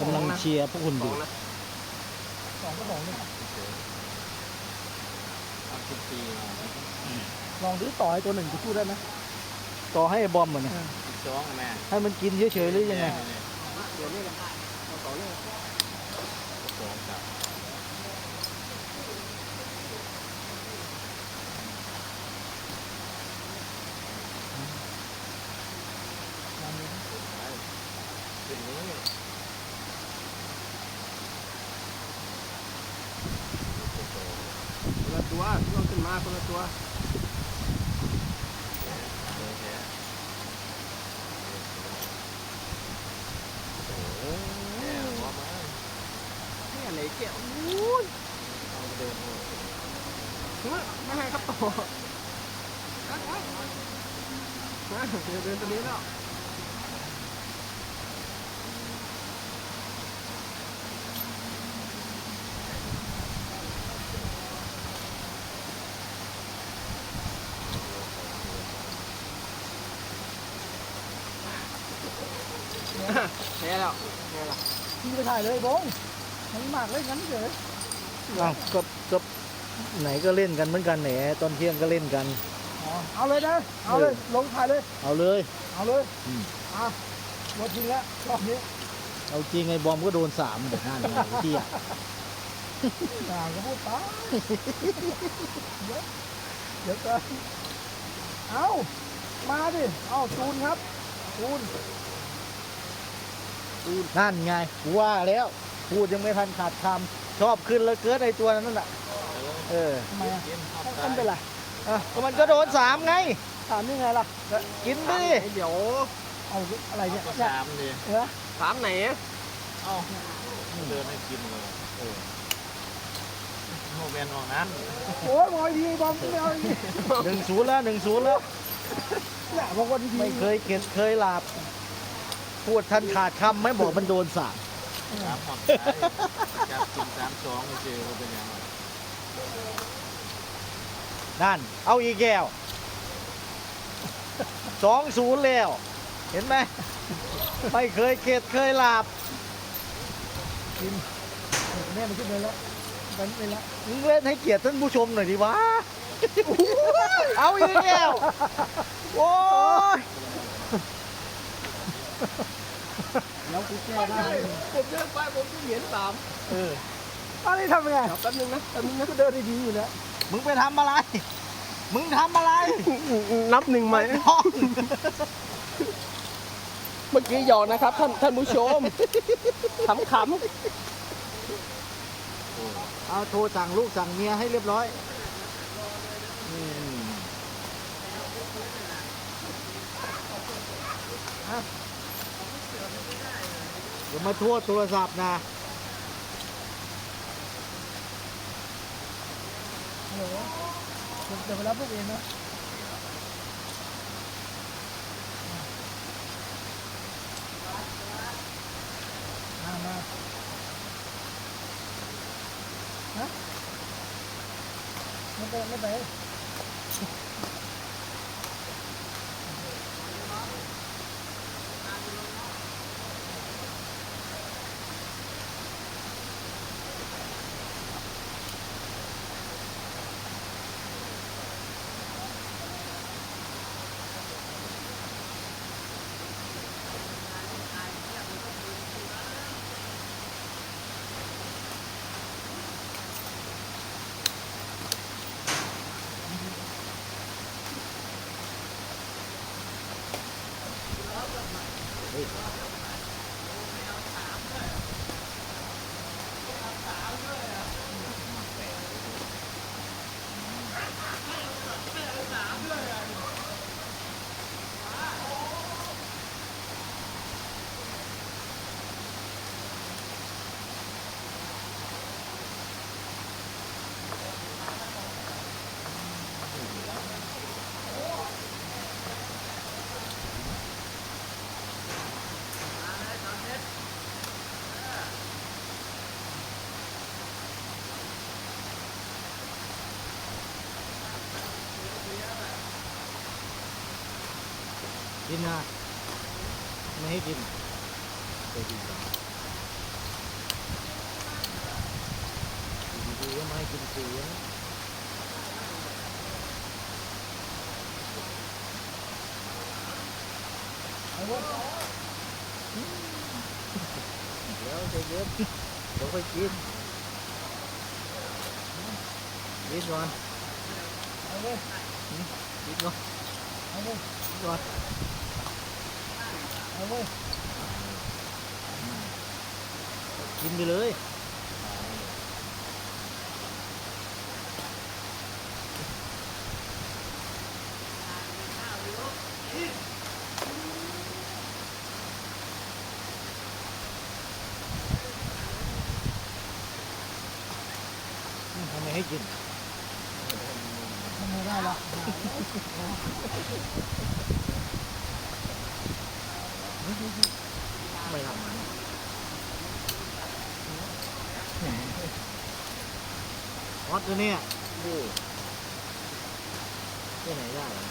กำลังเชียร์พวกคุณอยู่สองก็สองนี่เอาสิบปีมาลองดูต่อให้ตัวหนึ่งจะพูดได้ไหมต่อให้ไอ้บอมมันนะสิบสองอะแม่ให้มันกินเฉยๆหรือยังไง เดี๋ยวนี่แหละเอาต่อเลยสองกับ เป็นนี้ คนละตัวที่เราขึ้นมาคนละตัวโอเคโอ้แย่หัวมานี่อะไรเกี่ยวอุ้ยเดินไม่ให้ครับต่อมาเดินเดินตัวนี้แล้ว แพ้แล้วแพ้แล้วพี่ไปถ่ายเลยบงมันมากเลยงั้นเฉยอ้าวก็ก็ไหนก็เล่นกันเหมือนกันแหนตอนเที่ยงก็เล่นกัน อ๋อเอาเลยนะเอาเลยลงถ่ายเลยเอาเลย เอาเลยอืม อะหมดจริงแล้วรอบนี้เอาจริงไอ้บอมก็โดนสามเด็กนั่นเลยเที่ยอ่าก็พูดไปเดี๋ยวเดี๋ยวกันเอามาดิเอาจูนครับจูน นั่นไงกูว่าแล้วพูดยังไม่ทันขาดคำชอบขึ้นแล้วเกิดไอ้ตัวนั้นน่ะเออทำไมอะกินเข้ามันเป็นไรอะก็มันก็โดนสามไงถามนี่ไงล่ะกินไปดิเดี๋ยวเอาอะไรเนี่ยก็เนี่ยสามดิเออถามไหนเอ้าเดินให้กินเลยเออโมเมนต์ของนั้นโอ้ยมอยดีบอมไม่เอาดีหนึ่งศูนย์แล้วหนึ่งศูนย์แล้วเนี่ยบอกว่าดีไม่เคยเข็ดเคยหลับ พูดทันขาดคำไม่บอกมันโดนสามสามผ่อนท้ายจับกินสามสองเจอเขาเป็นยังไงนั่น เอาอีกแก้วสองศูนย์แล้ว เห็นไหมไม่เคยเข็ดเคยหลับแม่มันขึ้นเลยแล้วมันไปแล้วมึงเล่นให้เกียรติท่านผู้ชมหน่อยดิวะเอาอีกแล้วโอ้ย แล้วกูแก้ได้ผมเดินไปผมจะเห็นสามเอออันนี้ทำยังไงแป๊บนึงนะแป๊บนึงนะก็เดินดีๆอยู่แล้วมึงไปทำอะไร มึงทำอะไร นับหนึ่งไหมท้องเมื่อกี้หยอกนะครับ ท่านท่านผู้ชมขำขเอาโทรสั่งลูกสั่งเมียให้เรียบร้อยอืมอะ อย่ามาโทษโทรศัพท์นะำฮัลโหลผมจะไปรับลูกเองนะมามาฮะไม่ไปไม่ไป it. กินนะไม่ให้กินไปกินกันกินดีก็ไม่ให้กินสีนะเดี๋ยวเดี๋ยวเดี๋ยวไปกินกินก่อนกินก่อนกินก่อน เอาเว้ยกินไปเลย ทำไมให้กินทำไงได้ล่ะ ไม่ทำมันฮอ ตตัวเนี้ยดูที่ไหนได้วะ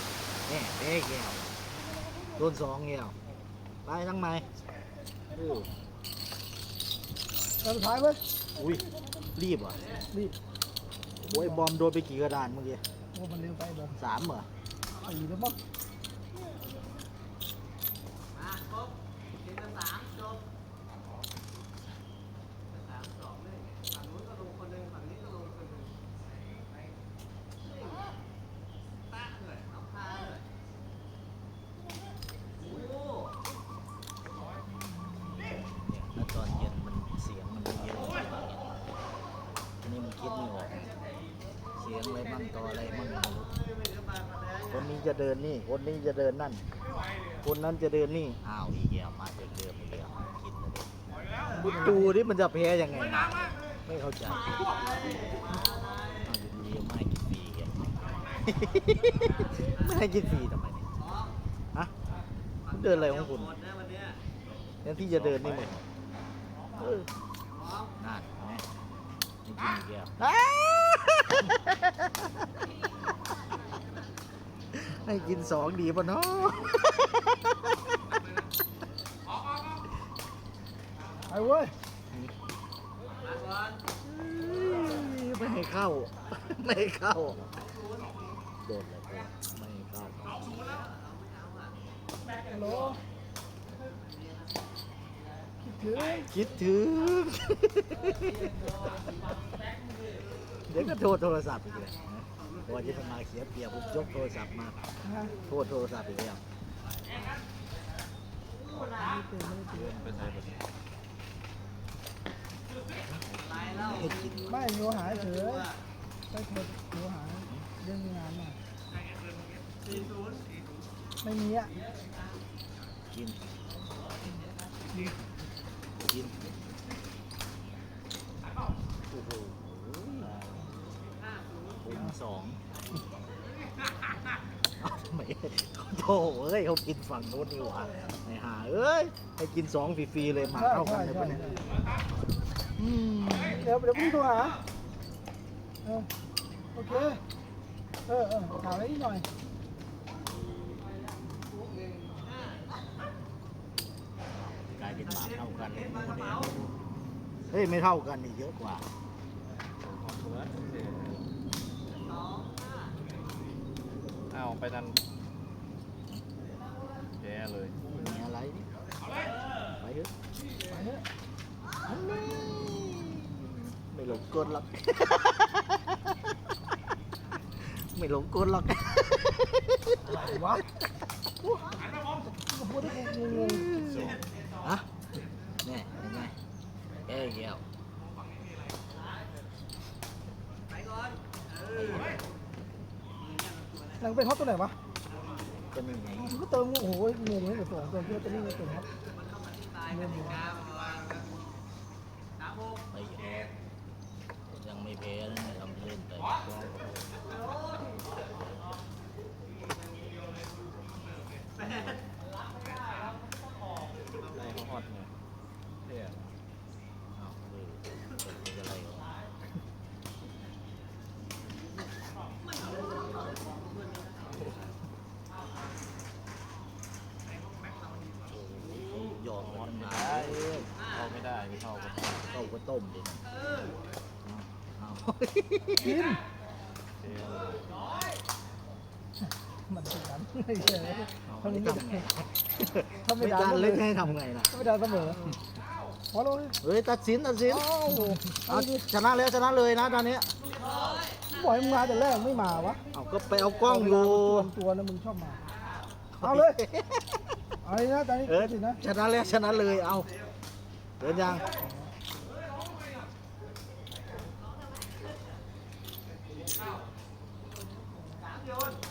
แน่เป๊กแก้วโดนสองแก้วไปทั้งไม้ดูเอาสุดท้ายเว้ยอุ้ยรีบอะรีบโอ้ยบอมโดนไปกี่กระดานเมื่อกี้โอ้มันเร็วไปบอมสามเหรอสี่แล้วมั้ง เนี่ยแล้วตอนเย็นมันเสียงมันเยอะอย่างเงี้ยทีนี้มันคิดไม่ออก เสียงอะไรมั่งต่ออะไรมั่งไม่รู้คนนี้จะเดินนี่ คนนี้จะเดินนั่น คนนั้นจะเดินนี่ อ้าวอีกแล้วมาเดินเดิมอีกแล้วคิดนะดิดูดิมันจะแพ้ยังไงนะไม่เข้าใจอ้าวอยู่ดีๆไม่ให้กินฟรีแกไม่ให้กินฟรีทำไมเนี่ยฮะคุณเดินอะไรของคุณแทนที่จะเดินนี่หมดเออนั่นแม่ไม่กินอีกแล้ว ให้กินสองดีป่ะเนาะไปเว้ยไม่ให้เข้า ไม่ให้เข้า โดนเลยไม่ให้เข้าฮัลโหลคิดถึง คิดถึง เดี๋ยวก็โทรโทรศัพท์อีกเลยพอจะมาเสียเปรียบผมยกโทรศัพท์มาโทษโทรศัพท์อีกแล้วไม่ให้กินไม่โทรหายเฉยไปโทรโทรหายเรื่องงานน่ะไม่มีอะกินกิน โอ้โหผมสองเอาทำไม โธ่เอ้ยเขากินฝั่งโน้นนี่หว่าไอ้ห่าเอ้ยให้กินสองฟรีๆเลยหมาใช่เท่ากัใช่นเลยใช่ปะเนี่ยอืมเดี๋ยวเดี๋ยวพี่โทรหาเออโอเค เออเออถามอะไรนิดหน่อยกลายเป็นหมาเท่ากันเลยเฮ้ยไม่เท่ากันนี่เยอะกว่าอ้าวไปนั่น แย่เลยมีอะไรนี่ไปเถอะไปเถอะไม่หลงกลหรอก ไม่หลงกลหรอกอะไรวะก็พูดให้กูงงฮะแน่ยังไงเอ้ยแก้วหลังเป็นฮอตตัวไหนวะ ก็นี่มีก็เติมโอ้โหงงเลยเดี๋ยวตัวเติมเพื่อจะนี่เติมฮอตเริ่มอยู่ไปอยู่ยังไม่แพ้นะทำเล่นไป ได้เขาฮอตเนี่ยเท่ อ้าวเออเป็นอะไรวะโอ้โหยอมกัน ตั้งนานเลยเข้าไม่ได้ไม่เข้าก็เข้าก็ต้มดิเอาเอากินเดี๋ยวมันเป็นกันไม่ใช่ทำนี้ไม่ไม่ทำได้ไงถ้าไม่ไม่ดันดันเลเล็ยกให้ทำไงล่ะไม่ดันเสมอพอเราเฮ้ย ตัดสินตัดสินเอ้าเอาชนะแล้วชนะเลยนะตอนนี้ บ่อยมึงมาแต่แรกไม่มาวะเอาก็ไปเอากล้องอยู่ตัวนะมึงชอบมา เอาเลย เอาเลยนะตอนนี้เออสินะชนะแล้วชนะเลยเอาเดินยัง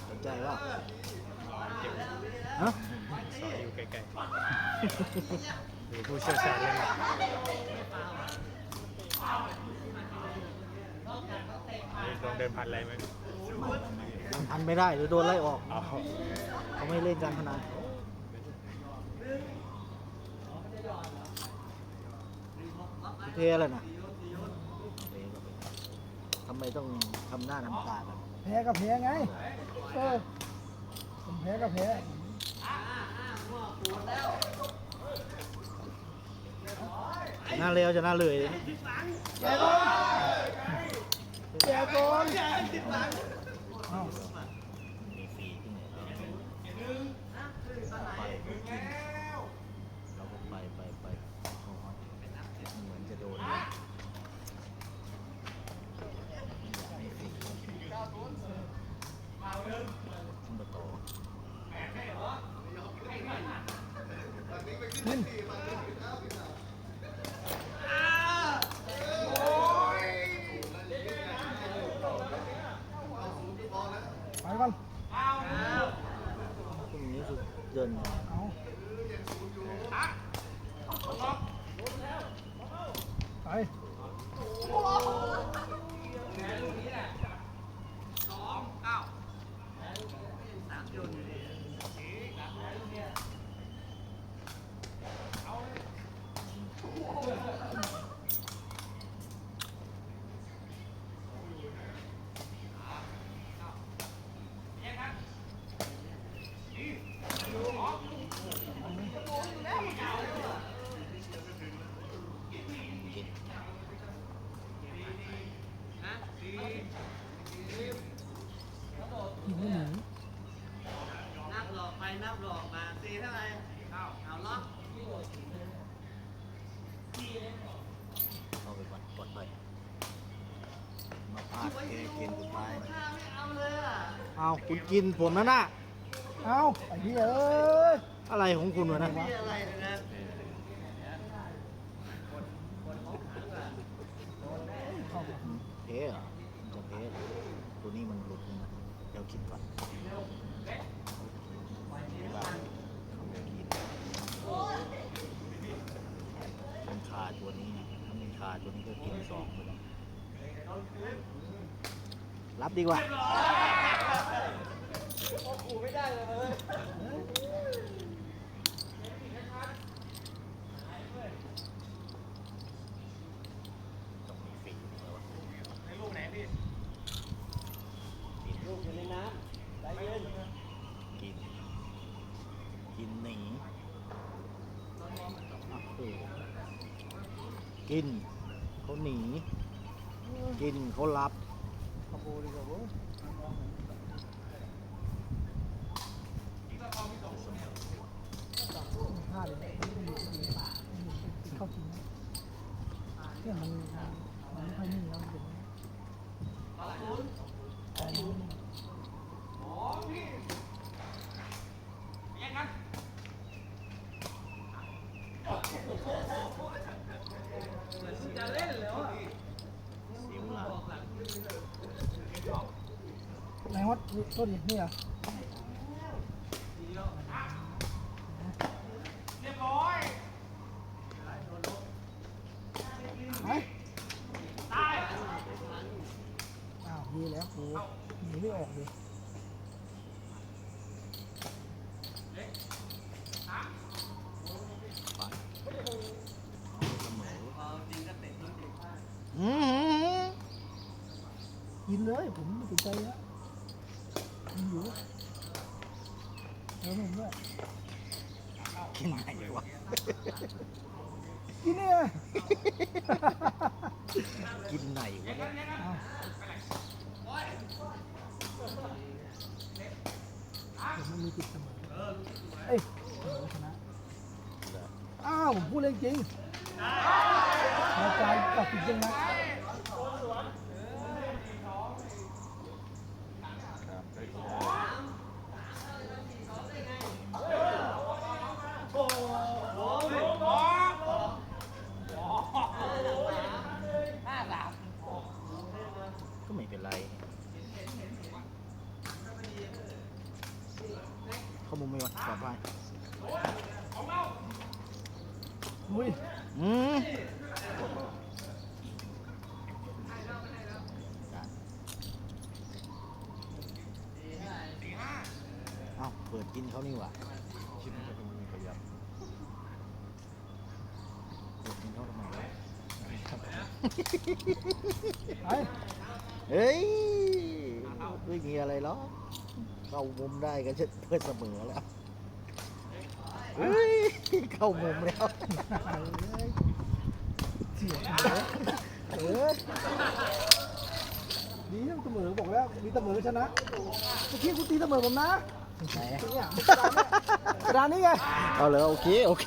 สนใจว่าฮะ สอยอยู่ ไกลๆ มีผู้เชี่ยวชาญเรื่องนี้นี่ลองเดินผ่านอะไรไหมมันทันไม่ได้เดี๋ยวโดนไล่ออก เอาเขาไม่เล่นการพนันเทอะไรนะทำไมต้องทำหน้าทำตากันแพ้ก็แพ้ไง เออผมแพ้ก็แพ้ หน้าเร็วชนะเลยแพ้ก่อนแพ้ก่อนเอ้า มีฟรีที่ไหนไปเราก็ไปไปไปเหมือนจะโดนเลยไม่ฟรีต้องมาต่อ กินไป ก่อนตรงนี้คือเดินเอาไป กิน กินไม่หนี นับหลอกไปนับหลอกมาตีเท่าไหร่เอาเอาล็อก เข้าไปวัดปลอดภัยมาพลาดเกเกมสุดท้าย ข้าวไม่เอาเลยอะ เอาคุณกินผมแล้วนะเอาไอ้เหี้ยเอ้ยอะไรของคุณวะนะนี่อะไรเนี่ยนะเข้ามาเพเหรอมันจะเพเหรอตัวนี้มันหลุดนะเดี๋ยวคิดก่อนไม่บ้าเขาไม่กินมันขาดตัวนี้นะถ้าไม่ขาดตัวนี้ก็กินสองไปแล้ว รับดีกว่าต้องมีฟรีด้วยวะในลูกไหนพี่กินลูกอยู่ในน้ำใจเย็นกินกินหนีอะเออกินเขาหนี กินเขารับ ขโมยดีกว่าเว้ยพลาดเลยเข้าจริงนะ เนี่ยมันมันไม่ค่อยนิ่งแล้วมันเป็นแต่มันจะเล่นแล้วอะไหนวัดต้นนี่เหรอ เรียบร้อย ไหนอ้าวดีแล้วกูหนีไม่ออกเลย ไปเสมอ พอจริงก็เตะทิ้งเด็กพลาดอืมกินเลยผมไม่ติดใจแล้วกินอยู่เออผมด้วยกินไหนวะกินเนี่ยกินไหนวะเนี่ย มันมีติดเสมอเอ้ยเสมอชนะอ้าวผมพูดเรื่องจริงรายการตัดสินจริงนะ ครับได้กิน ก็ไม่เป็นไรเข้า มุมไม่วัดปลอดภัยอุ้ยอืมเอ้าเปิดกินเขานี่หว่าชิ้นก็ต้องมีขยับเปิดกินเขาทำไมวะไปเฮ้ยไม่มีอะไรหรอก เข้ามุมได้ก็จะเพื่อเสมอแล้วเฮ้ยเข้ามุมแล้วเสียเสมอเออดีนะเสมอบอกแล้วมีเสมอชนะเมื่อกี้คุณตีเสมอผมนะไหนเนี่ยกระดานเนี่ยกระดานนี้ไงเอาเลยโอเค โอเค